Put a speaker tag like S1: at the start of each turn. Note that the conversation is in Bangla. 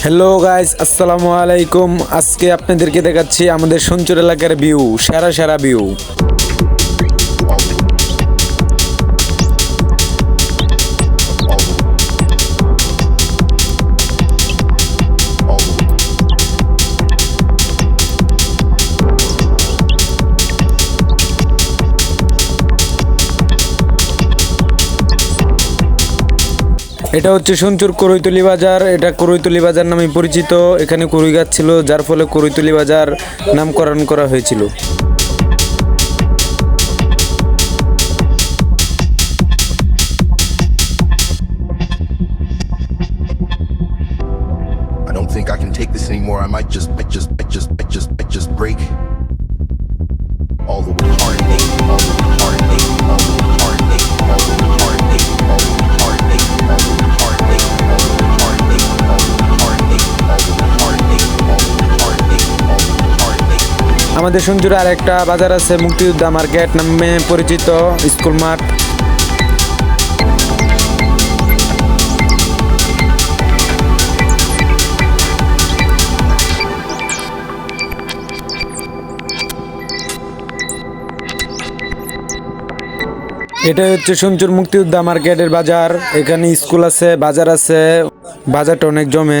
S1: হ্যালো গাইস আসসালামু আলাইকুম আজকে আপনাদেরকে দেখাচ্ছি আমাদের সঞ্চুর এলাকার ভিউ সেরা সেরা ভিউ এটা হচ্ছে সঞ্চুর করৈতলি বাজার। এটা করৈতলি বাজার নামে পরিচিত। এখানে কুরুই গাছ ছিল যার ফলে করৈতলি বাজার নামকরণ করা হয়েছিল।
S2: I might just, I just, I just, I just, I just break all the way.
S1: আমাদের সঞ্চুরে আরেকটা বাজার আছে মুক্তিযোদ্ধা মার্কেট, নামে পরিচিত স্কুল মাঠ। এটা হচ্ছে সঞ্চুর মুক্তিযোদ্ধা মার্কেটের বাজার। এখানে স্কুল আছে, বাজার আছে। বাজারটা অনেক জমে।